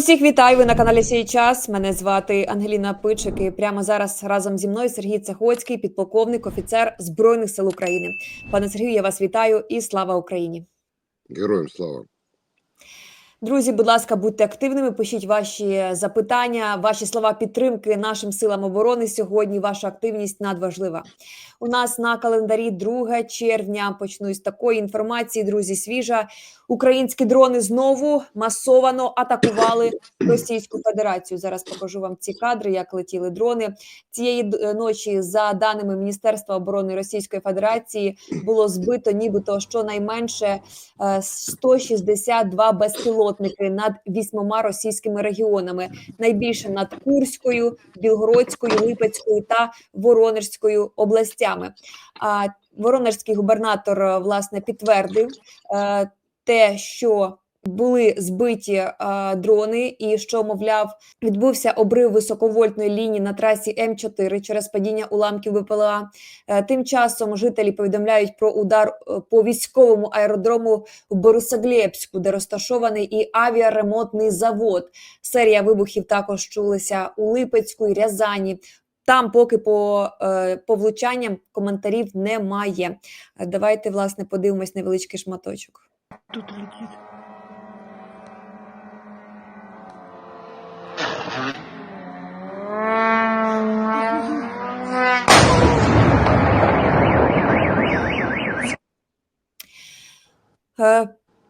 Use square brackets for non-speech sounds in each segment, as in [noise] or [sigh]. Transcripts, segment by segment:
Всіх вітаю ви на каналі Сій час. Мене звати Ангеліна Пичик. І прямо зараз разом зі мною Сергій Цехоцький, підполковник, офіцер Збройних сил України. Пане Сергію, я вас вітаю і слава Україні. Героям слава. Друзі, будь ласка, будьте активними. Пишіть ваші запитання, ваші слова підтримки нашим силам оборони. Сьогодні ваша активність надважлива. У нас на календарі 2 червня. Почну із такої інформації. Друзі, свіжа. Українські дрони знову масовано атакували Російську Федерацію. Зараз покажу вам ці кадри, як летіли дрони цієї ночі. За даними Міністерства оборони Російської Федерації, було збито нібито щонайменше е, 162 безпілотники над вісьмома російськими регіонами. Найбільше над Курською, Білгородською, Липецькою та Воронежською областями. А Воронежський губернатор е, власне підтвердив е, те, що були збиті е, дрони, і що, мовляв, відбувся обрив високовольтної лінії на трасі М4 через падіння уламків БПЛА. Е, Тим часом жителі повідомляють про удар е, по військовому аеродрому в Борисоглєбську, де розташований і авіаремонтний завод. Серія вибухів також чулися у Липецьку і Рязані. Там поки по, по влучанням коментарів немає. Давайте, власне, подивимось невеличкий шматочок. Тут летит.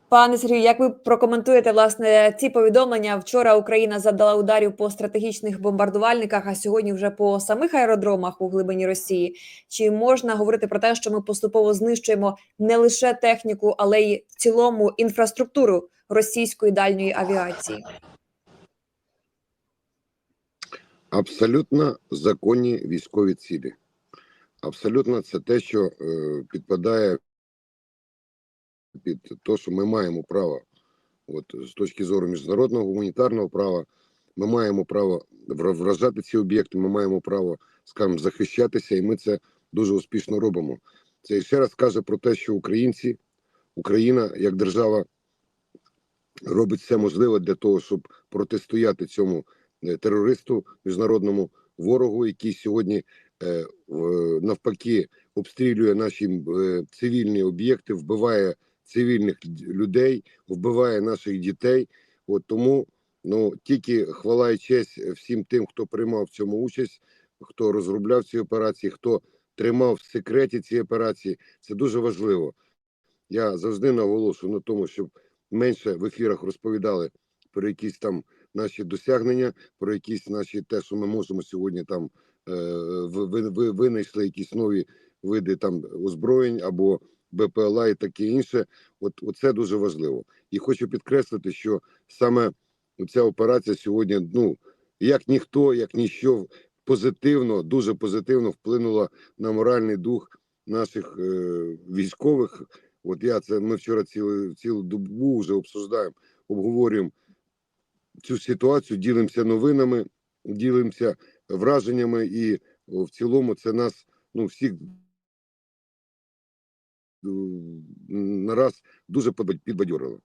Пане Сергію, як ви прокоментуєте власне ці повідомлення? Вчора Україна завдала ударів по стратегічних бомбардувальниках, а сьогодні вже по самих аеродромах у глибині Росії. Чи можна говорити про те, що ми поступово знищуємо не лише техніку, але й в цілому інфраструктуру російської дальньої авіації? Абсолютно законні військові цілі. Абсолютно це те, що е, підпадає під те, що ми маємо право, от з точки зору міжнародного гуманітарного права, ми маємо право вражати ці об'єкти, ми маємо право, скажімо, захищатися, і ми це дуже успішно робимо. Це ще раз каже про те, що українці, Україна як держава робить все можливе для того, щоб протистояти цьому е, терористу, міжнародному ворогу, який сьогодні е, навпаки обстрілює наші е, цивільні об'єкти, вбиває цивільних людей, вбиває наших дітей. От тому ну тільки хвала і честь всім тим, хто приймав в цьому участь, хто розробляв ці операції, хто тримав в секреті ці операції. Це дуже важливо. Я завжди наголошую на тому, щоб менше в ефірах розповідали про якісь там наші досягнення, про якісь наші те, що ми можемо сьогодні там е, ви, ви, ви винайшли якісь нові види там озброєнь або БПЛА і таке інше. От це дуже важливо. І хочу підкреслити, що саме ця операція сьогодні, ну як ніхто, як ніщо, позитивно, дуже позитивно вплинула на моральний дух наших е, військових. От я це ми вчора цілу цілу добу вже обсуждаємо, обговорюємо цю ситуацію, ділимося новинами, ділимося враженнями, і в цілому це нас ну всіх нараз дуже підбадьорило.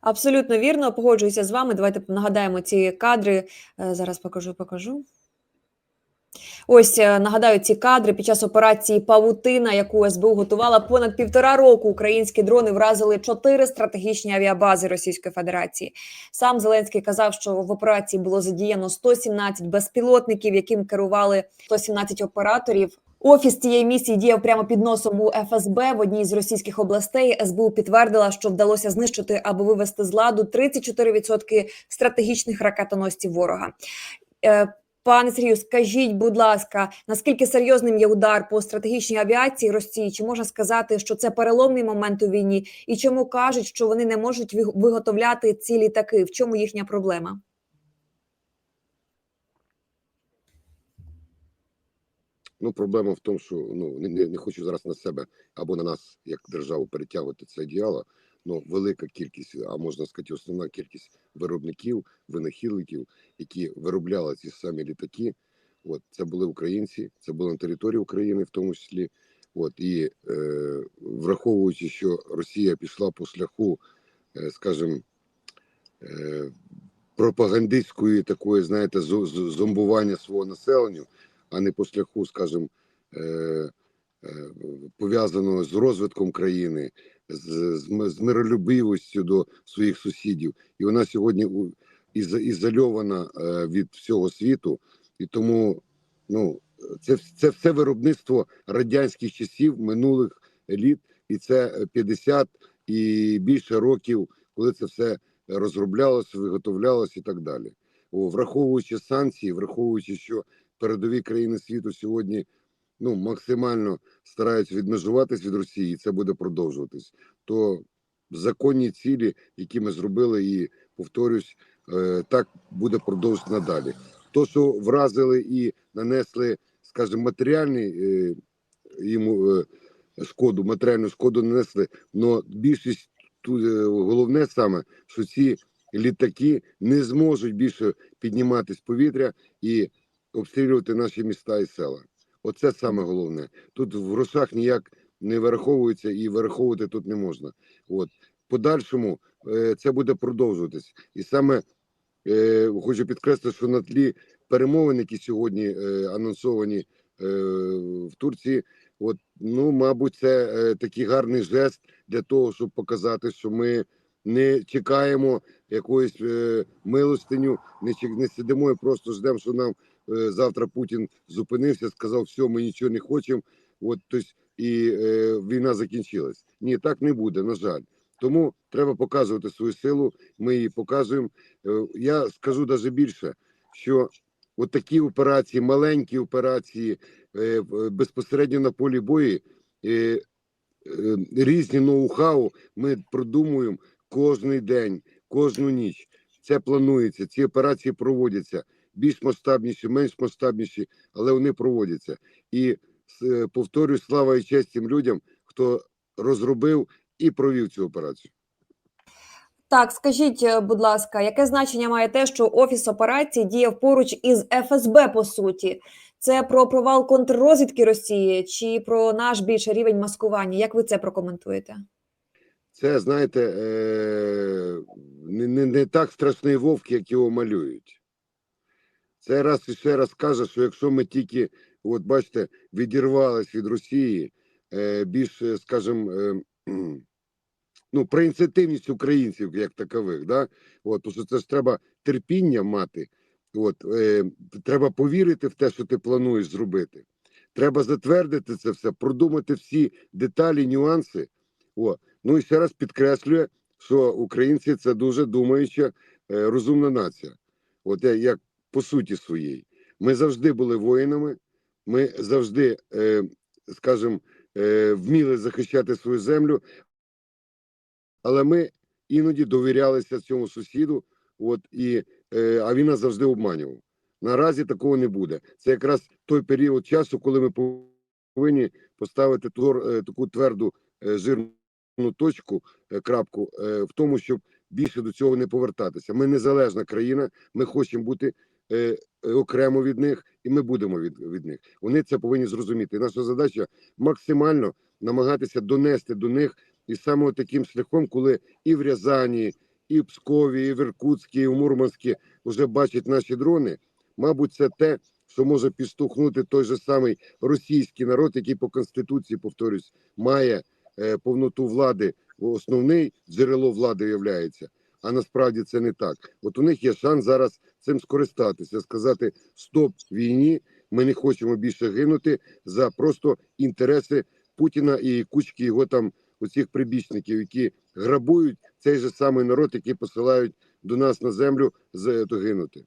Абсолютно вірно, погоджуюся з вами. Давайте нагадаємо ці кадри. Е, Зараз покажу, покажу. Ось е, нагадаю ці кадри під час операції Павутина, яку СБУ готувала понад півтора року. Українські дрони вразили чотири стратегічні авіабази Російської Федерації. Сам Зеленський казав, що в операції було задіяно 117 безпілотників, яким керували 117 операторів. Офіс цієї місії діяв прямо під носом у ФСБ в одній з російських областей. СБУ підтвердила, що вдалося знищити або вивести з ладу 34% стратегічних ракетоносців ворога. Е, Пане Сергію, скажіть, будь ласка, наскільки серйозним є удар по стратегічній авіації Росії? Чи можна сказати, що це переломний момент у війні? І чому кажуть, що вони не можуть виг- виготовляти ці літаки? В чому їхня проблема? Ну, проблема в тому, що ну не, не, хочу зараз на себе або на нас, як державу, перетягувати це діяло. Ну, велика кількість, а можна сказати, основна кількість виробників, винахідників, які виробляли ці самі літаки. От це були українці, це було на території України, в тому числі. От і е, враховуючи, що Росія пішла по шляху, е, скажімо, е, пропагандистської такої, знаєте, зомбування свого населення, а не по шляху, скажімо, е, е, пов'язаного з розвитком країни, з, з, з миролюбивістю до своїх сусідів. І вона сьогодні ізольована е, від всього світу, і тому ну, це, це все виробництво радянських часів минулих літ, і це е, 50 і більше років, коли це все розроблялося, виготовлялося і так далі. О, враховуючи санкції, враховуючи, що передові країни світу сьогодні ну, максимально стараються відмежуватись від Росії, і це буде продовжуватись, то законні цілі, які ми зробили, і повторюсь, е, так буде продовжуватися надалі. То, що вразили і нанесли, скажімо, матеріальний е, йому е, шкоду, матеріальну шкоду нанесли, але більшість тут головне саме, що ці літаки не зможуть більше підніматись повітря і обстрілювати наші міста і села. Оце саме головне. Тут в грошах ніяк не вираховується і вираховувати тут не можна. От подальшому е, це буде продовжуватись. І саме е, хочу підкреслити, що на тлі перемовин, які сьогодні е, анонсовані е, в Турції, от ну, мабуть, це е, такий гарний жест для того, щоб показати, що ми не чекаємо якоїсь е, милостиню, не, не сидимо і просто ждемо, що нам завтра Путін зупинився, сказав, все, ми нічого не хочемо. От тобто, і е, війна закінчилась. Ні, так не буде, на жаль. Тому треба показувати свою силу. Ми її показуємо. Е, я скажу навіть більше, що от такі операції, маленькі операції е, безпосередньо на полі бою, е, е, різні ноу-хау ми продумуємо кожний день, кожну ніч. Це планується, ці операції проводяться більш масштабніші, менш масштабніші, але вони проводяться. І е, повторюю, слава і честь тим людям, хто розробив і провів цю операцію. Так, скажіть, е, будь ласка, яке значення має те, що офіс операції діяв поруч із ФСБ по суті? Це про провал контррозвідки Росії чи про наш більший рівень маскування? Як ви це прокоментуєте? Це, знаєте, е, не, не, не так страшний вовк, як його малюють. Це раз і ще раз каже, що якщо ми тільки, от бачите, відірвались від Росії, е, більш, е, скажімо, е, [clears throat] ну, про ініціативність українців як такових, да? от, тому що це ж треба терпіння мати, от, е, треба повірити в те, що ти плануєш зробити. Треба затвердити це все, продумати всі деталі, нюанси. О, ну і ще раз підкреслює, що українці це дуже думаюча, е, розумна нація. От я- як по суті своїй. Ми завжди були воїнами, ми завжди, е, скажімо, е, вміли захищати свою землю, але ми іноді довірялися цьому сусіду, от, і, е, а він нас завжди обманював. Наразі такого не буде. Це якраз той період часу, коли ми повинні поставити твор, е, таку тверду е, жирну точку, е, крапку в тому, щоб більше до цього не повертатися. Ми незалежна країна, ми хочемо бути е, е, окремо від них, і ми будемо від, від них. Вони це повинні зрозуміти. Наша задача максимально намагатися донести до них і саме таким шляхом, коли і в Рязані, і в Пскові, і в Іркутській, і в Мурманській вже бачать наші дрони. Мабуть, це те, що може підштовхнути той же самий російський народ, який по конституції, повторюсь, має е, повноту влади, основний джерело влади являється. А насправді це не так. От у них є шанс зараз цим скористатися, сказати стоп війні. Ми не хочемо більше гинути за просто інтереси Путіна і кучки його там оцих прибічників, які грабують цей же самий народ, який посилають до нас на землю з то гинути.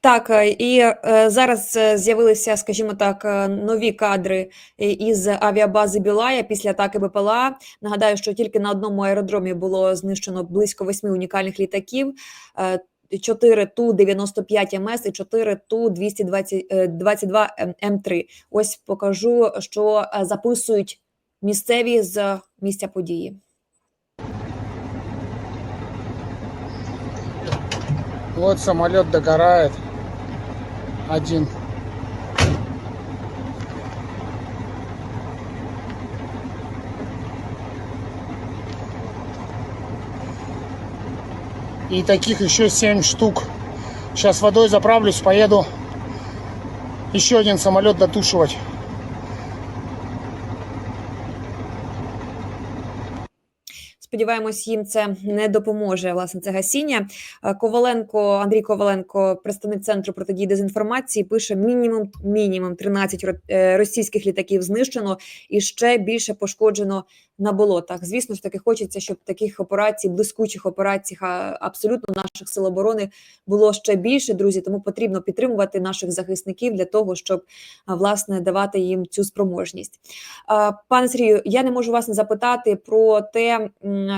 Так, е, і е, зараз е, з'явилися, скажімо так, е, нові кадри із авіабази Білая після атаки БПЛА. Нагадаю, що тільки на одному аеродромі було знищено близько восьми унікальних літаків. е, 4 Ту-95 МС і 4 Ту-222 М3. Ось покажу, що е, записують місцеві з місця події. Вот самолет догорает. Один. И таких еще 7 штук. Сейчас водой заправлюсь, поеду еще один самолет дотушивать. Сподіваємось, їм це не допоможе. Власне, це гасіння. Е, Коваленко, Андрій Коваленко, представник центру протидії дезінформації, пише: мінімум мінімум 13 ро- е, російських літаків знищено і ще більше пошкоджено на болотах. Звісно ж таки, хочеться, щоб таких операцій, блискучих операцій, абсолютно наших сил оборони було ще більше. Друзі, тому потрібно підтримувати наших захисників для того, щоб власне давати їм цю спроможність. Пане Сергію, я не можу вас не запитати про те,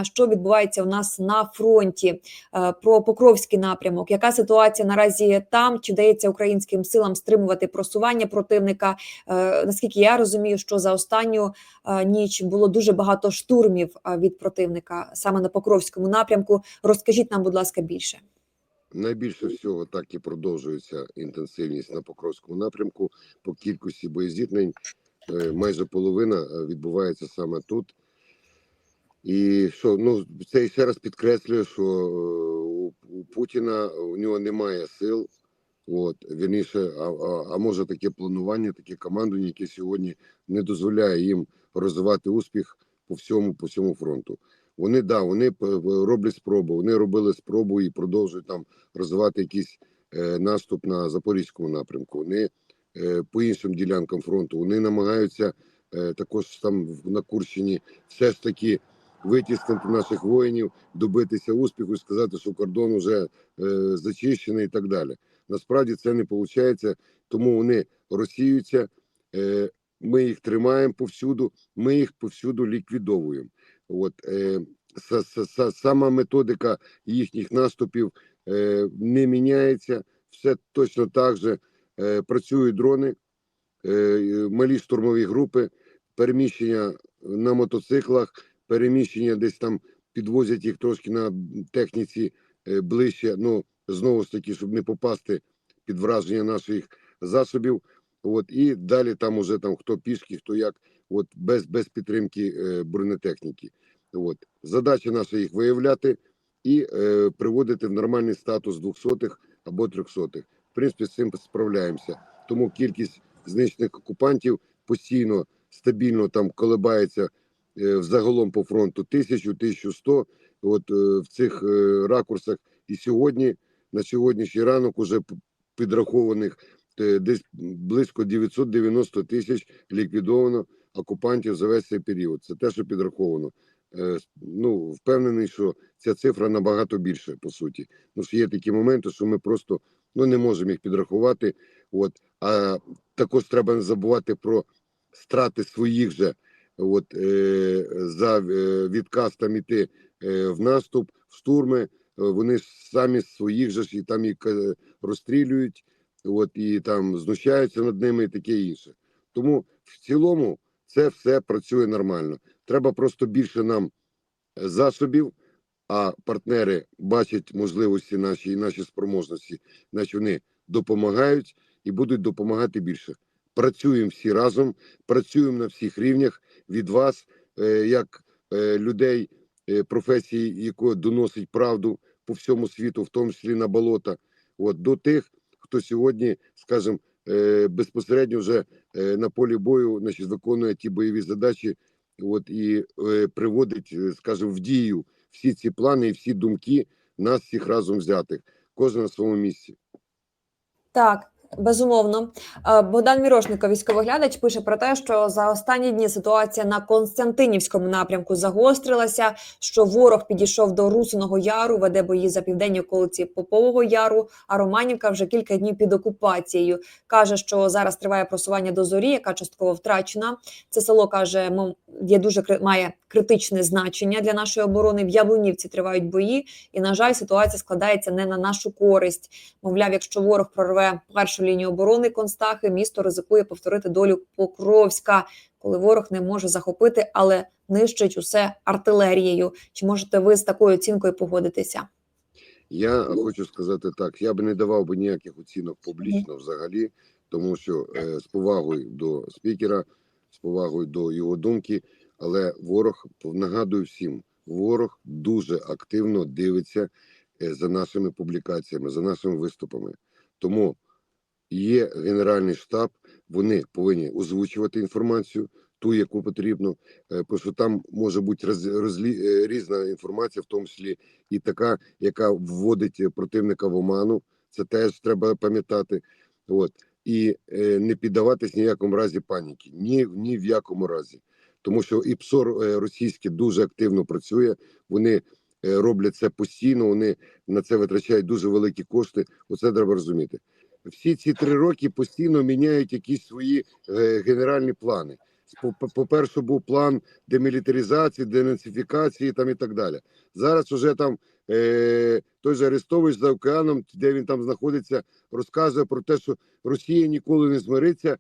що відбувається у нас на фронті, про Покровський напрямок. Яка ситуація наразі там? Чи вдається українським силам стримувати просування противника? Наскільки я розумію, що за останню ніч було дуже багато штурмів е, від противника саме на Покровському напрямку. Розкажіть нам, будь ласка, більше. Найбільше всього так і продовжується інтенсивність на Покровському напрямку. По кількості боєзіткнень е, майже половина е, відбувається саме тут. І що ну це ще раз підкреслює, що е, у, у Путіна у нього немає сил. От вірніше, а, а, а може таке планування, таке командування, яке сьогодні не дозволяє їм розвивати успіх по всьому по всьому фронту. Вони да, вони п- роблять спробу. Вони робили спробу і продовжують там розвивати якийсь е, наступ на запорізькому напрямку. Вони е, по іншим ділянкам фронту вони намагаються е, також там на Курщині все ж таки витіснити наших воїнів, добитися успіху сказати, що кордон вже е, зачищений і так далі. Насправді це не виходить, тому вони розсіюються. Е, ми їх тримаємо повсюду, ми їх повсюду ліквідовуємо. От е, са, са, са, сама методика їхніх наступів е, не міняється. Все точно так же е, працюють дрони, е, малі штурмові групи, переміщення на мотоциклах, переміщення десь там підвозять їх трошки на техніці е, ближче. Ну знову ж таки, щоб не попасти під враження наших засобів. От і далі там уже там хто пішки, хто як, от без, без підтримки е, бронетехніки. От задача наша їх виявляти і е, приводити в нормальний статус двохсотих або трьохсотих. В принципі, з цим справляємося. Тому кількість знищених окупантів постійно стабільно там колебається е, взагалом по фронту тисячу, тисячу сто. От е, в цих е, ракурсах і сьогодні на сьогоднішній ранок уже підрахованих десь близько 990 тисяч ліквідовано окупантів за весь цей період. Це те, що підраховано. Е, Ну впевнений, що ця цифра набагато більше по суті. Ну що є такі моменти, що ми просто ну не можемо їх підрахувати. От а також треба не забувати про страти своїх же. От е, за е, відказ там іти е, в наступ, в штурми. Е, Вони самі своїх же ж і там їх е, розстрілюють, от і там знущаються над ними, і таке інше. Тому в цілому це все працює нормально. Треба просто більше нам е, засобів, а партнери бачать можливості наші і наші спроможності, значить вони допомагають і будуть допомагати більше. Працюємо всі разом, працюємо на всіх рівнях від вас, е, як е, людей професії, якої доносить правду по всьому світу, в тому числі на болота, от до тих, хто сьогодні, скажімо, е, безпосередньо вже е, на полі бою, значить, виконує ті бойові задачі, от і е, приводить, скажімо, в дію всі ці плани і всі думки нас всіх разом взятих, кожен на своєму місці. Так, безумовно. Е, Богдан Мірошников, військовоглядач, пише про те, що за останні дні ситуація на Константинівському напрямку загострилася. Що ворог підійшов до Русиного Яру, веде бої за південні околиці Попового Яру. А Романівка вже кілька днів під окупацією. каже, що зараз триває просування до зорі, яка частково втрачена. Це село каже, є дуже має критичне значення для нашої оборони. В Яблунівці тривають бої, і на жаль, ситуація складається не на нашу користь. Мовляв, якщо ворог прорве першу лінію оборони Констахи, місто ризикує повторити долю Покровська, коли ворог не може захопити, але нищить усе артилерією. Чи можете ви з такою оцінкою погодитися? Я хочу сказати так: я би не давав би ніяких оцінок публічно взагалі, тому що е, з повагою до спікера, з повагою до його думки, але ворог нагадую всім, ворог дуже активно дивиться е, за нашими публікаціями, за нашими виступами. Тому є Генеральний штаб, вони повинні озвучувати інформацію, ту, яку потрібно, е, що там може бути роз, розлі, е, різна інформація, в тому числі і така, яка вводить противника в оману. Це теж треба пам'ятати. От і е, не піддаватись ніякому разі паніки, ні, ні в якому разі. Тому що і ПСО е, російське дуже активно працює. Вони е, роблять це постійно. Вони на це витрачають дуже великі кошти. Оце треба розуміти. Всі ці три роки постійно міняють якісь свої е, генеральні плани. По- По-перше, був план демілітаризації, денацифікації там і так далі. Зараз уже там е, той же Арестович за океаном, де він там знаходиться, розказує про те, що Росія ніколи не змириться,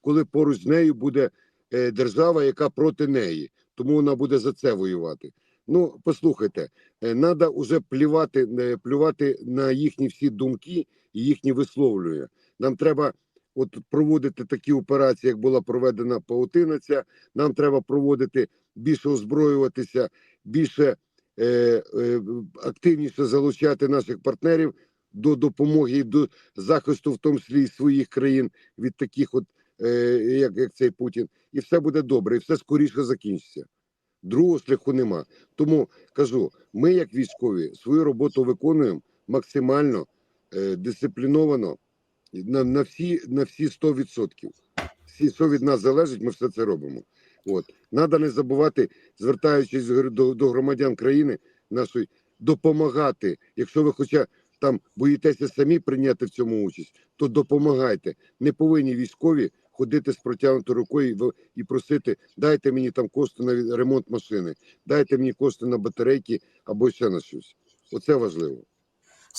коли поруч з нею буде е, держава, яка проти неї. Тому вона буде за це воювати. Ну, послухайте, треба вже плювати, е, плювати на їхні всі думки і їхні висловлювання. Нам треба от проводити такі операції, як була проведена паутина ця. Нам треба проводити більше озброюватися, більше е, е, активніше залучати наших партнерів до допомоги і до захисту, в тому числі своїх країн від таких, от е, як, як цей Путін, і все буде добре, і все скоріше закінчиться. Другого шляху нема. Тому кажу, ми, як військові, свою роботу виконуємо максимально е, дисципліновано на, на всі на всі 100%. Всі, що від нас залежить, ми все це робимо. От треба не забувати, звертаючись до, до громадян країни нашої, допомагати. Якщо ви хоча там боїтеся самі прийняти в цьому участь, то допомагайте. Не повинні військові ходити з протягнутою рукою і просити, дайте мені там кошти на ремонт машини, дайте мені кошти на батарейки або ще на щось. Оце важливо.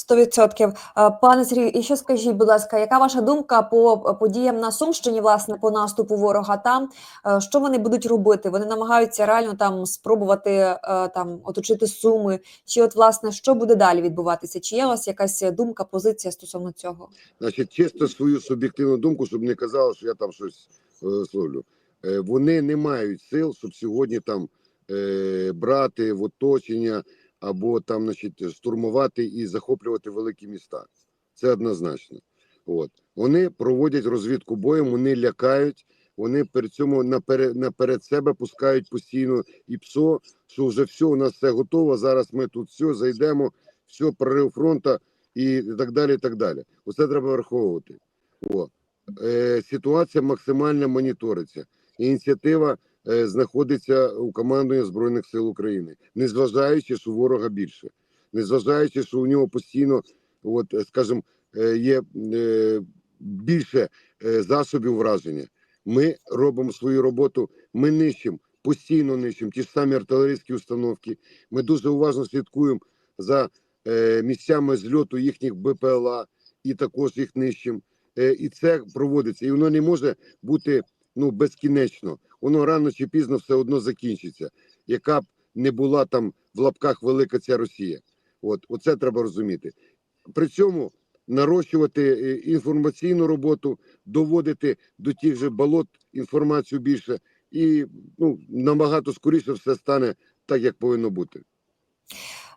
100%. Е, Пане Сергію, і ще скажіть, будь ласка, яка ваша думка по подіям на Сумщині, власне, по наступу ворога там? Е, Що вони будуть робити? Вони намагаються реально там спробувати е, там оточити суми. Чи от власне що буде далі відбуватися? Чи є у вас якась думка, позиція стосовно цього? Значить, чисто свою суб'єктивну думку, щоб не казали, що я там щось е, словлю. Е, вони не мають сил, щоб сьогодні там е, брати в оточення або там, значить, штурмувати і захоплювати великі міста. Це однозначно. От вони проводять розвідку боєм, вони лякають. Вони перед цьому наперед, наперед себе пускають постійно і ПСО, що вже все, у нас все готово. Зараз ми тут все зайдемо, все прорив фронту і так далі. і так далі. Оце треба враховувати. О. Е, ситуація максимально моніториться. Ініціатива знаходиться у командуванні Збройних сил України, незважаючи, що ворога більше, незважаючи, що у нього постійно, от, е, скажімо, е, є е, більше е, засобів враження. Ми робимо свою роботу, ми нищимо, постійно нищимо ті ж самі артилерійські установки. Ми дуже уважно слідкуємо за е, місцями зльоту їхніх БПЛА і також їх нищимо. Е, і це проводиться. І воно не може бути ну безкінечно. Воно рано чи пізно все одно закінчиться. Яка б не була там в лапках велика ця Росія. От оце треба розуміти. При цьому нарощувати е, інформаційну роботу, доводити до тих же болот інформацію більше, і ну набагато скоріше все стане так, як повинно бути.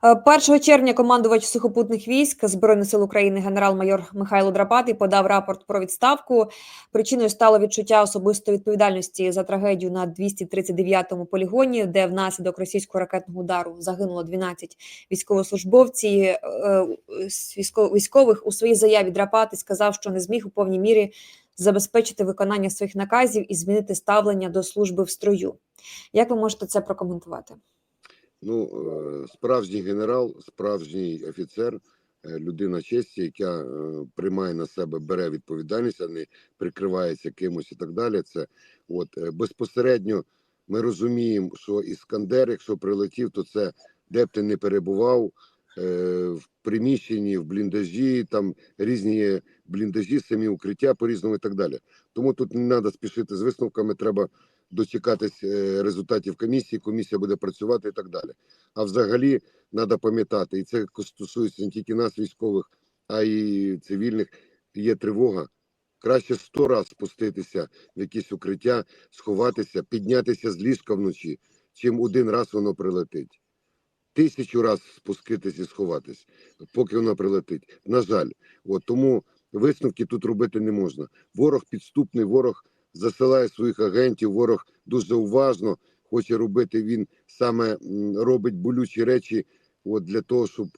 Е, 1 червня командувач сухопутних військ Збройних сил України генерал-майор Михайло Драпатий подав рапорт про відставку. Причиною стало відчуття особистої відповідальності за трагедію на 239-му полігоні, де внаслідок російського ракетного удару загинуло 12 військовослужбовців. Е, Військових у своїй заяві Драпатий сказав, що не зміг у повній мірі забезпечити виконання своїх наказів і змінити ставлення до служби в строю. Як ви можете це прокоментувати? Ну, е, справжній генерал, справжній офіцер, е, людина честі, яка е, приймає на себе, бере відповідальність, а не прикривається кимось і так далі. Це от безпосередньо ми розуміємо, що іскандер, якщо прилетів, то це де б ти не перебував в приміщенні, в бліндажі, там різні бліндажі, самі укриття по різному і так далі. Тому тут не треба спішити з висновками, треба дочекатись е, результатів комісії, комісія буде працювати і так далі. А взагалі треба пам'ятати, і це стосується не тільки нас, військових, а й цивільних. Є тривога. Краще сто раз спуститися в якесь укриття, сховатися, піднятися з ліжка вночі, чим один раз воно прилетить. тисячу раз спускитись і сховатись, поки вона прилетить. На жаль, от тому висновки тут робити не можна. Ворог підступний, ворог засилає своїх агентів, ворог дуже уважно хоче робити. Він саме робить болючі речі, от для того, щоб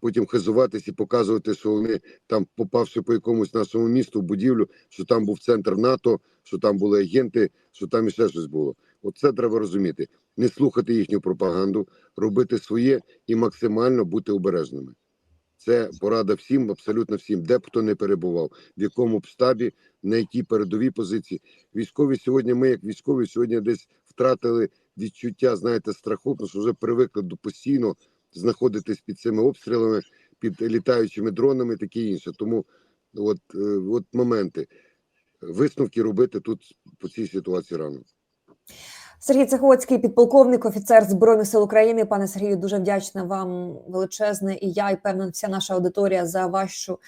потім хизуватись і показувати, що вони там, попавши по якомусь нашому місту, будівлю, що там був центр НАТО, що там були агенти, що там іще щось було. От це треба розуміти. Не слухати їхню пропаганду, робити своє і максимально бути обережними. Це порада всім, абсолютно всім, де б хто не перебував, в якому б штабі, на якій передовій позиції. Військові сьогодні, ми, як військові, сьогодні десь втратили відчуття, знаєте, страху, тому що вже привикли до постійно знаходитись під цими обстрілами, під літаючими дронами, таке інше. Тому от, е, от моменти. Висновки робити тут по цій ситуації рано. Сергій Цехоцький, підполковник, офіцер Збройних сил України. Пане Сергію, дуже вдячна вам величезне. І я, і певно, вся наша аудиторія за вашу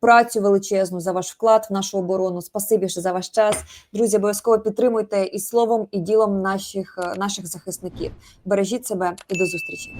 працю величезну, за ваш вклад в нашу оборону. Спасибі ще за ваш час. Друзі, обов'язково підтримуйте і словом, і ділом наших, наших захисників. Бережіть себе і до зустрічі.